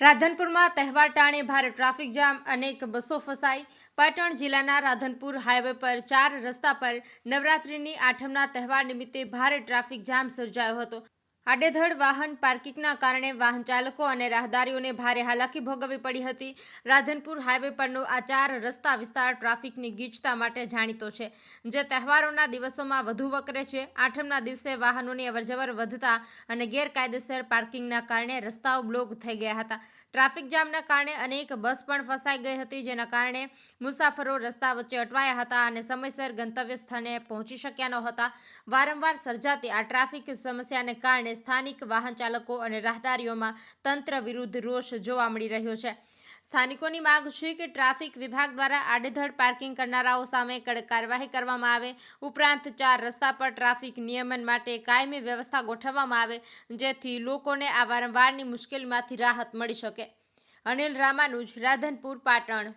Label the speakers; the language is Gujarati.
Speaker 1: રાધનપુરમાં તહેવાર ટાણે ભારે ટ્રાફિક જામ, અનેક બસો ફસાઈ. પાટણ જિલ્લાના રાધનપુર હાઈવે પર ચાર રસ્તા પર નવરાત્રિની આઠમના તહેવાર નિમિત્તે ભારે ટ્રાફિક જામ સર્જાયો હતો. આડેધડ વાહન પાર્કિંગના કારણે વાહન ચાલકો અને રાહદારીઓને ભારે હાલાકી ભોગવવી પડી હતી. રાધનપુર હાઈવે પરનો આ ચાર રસ્તા વિસ્તાર ટ્રાફિકની ગીચતા માટે જાણીતો છે. જે તહેવારોના દિવસોમાં વધુ વકરે છે. આઠમના દિવસે વાહનોની અવરજવર વધતા અને ગેરકાયદેસર પાર્કિંગના કારણે રસ્તાઓ બ્લોક થઈ ગયા હતા. ટ્રાફિક જામના કારણે અનેક બસ પણ ફસાઈ ગઈ હતી, જેના કારણે મુસાફરો રસ્તા વચ્ચે અટવાયા હતા અને સમયસર ગંતવ્ય સ્થાને પહોંચી શક્યા ન હતા વારંવાર સર્જાતી આ ટ્રાફિક સમસ્યાને કારણે સ્થાનિક વાહન ચાલકો અને રાહદારીઓમાં તંત્ર વિરુદ્ધ રોષ જોવા મળી રહ્યો છે. સ્થાનિકોની માંગ છે કે ટ્રાફિક વિભાગ દ્વારા આડેધડ પાર્કિંગ કરનારાઓ સામે કડક કાર્યવાહી કરવામાં આવે. ઉપરાંત ચાર રસ્તા પર ટ્રાફિક નિયમન માટે કાયમી વ્યવસ્થા ગોઠવવામાં આવે, જેથી લોકોને આ વારંવારની મુશ્કેલીમાંથી રાહત મળી શકે. અનિલ રામાનુજ, રાધનપુર, પાટણ.